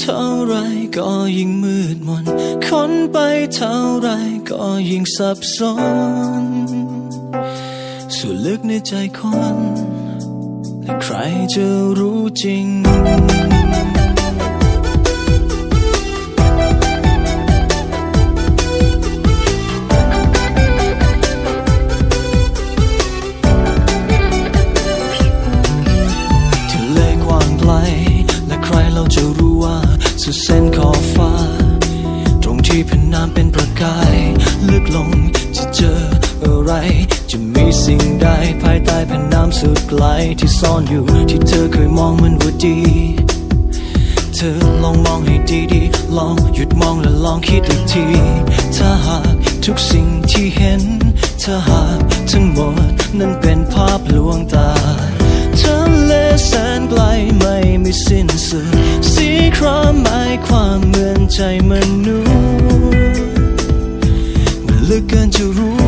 เท่าไรก็ยิ่งมืดมนค้นไปเท่าไรก็ยิ่งสับสนส่วนลึกในใจคนและใครจะรู้จริง สุดเส้นขอบฟ้า ตรงที่แผ่นน้ำเป็นประกายลึกลงจะเจออะไร จะมีสิ่งใดภายใต้แผ่นน้ำสุดไกลที่ซ่อนอยู่ที่เธอเคยมองมันว่าดี เธอลองมองให้ดีๆ ลองหยุดมองและลองคิดอีกที ถ้าหากทุกสิ่งที่เห็น ถ้าหากทั้งหมดนั้นเป็นภาพลวงตาทะเลแสนไกลไม่มีสิ้นสุด สีครามหมายความเหมือนใจมนุษย์มันลึกเกินจะรู้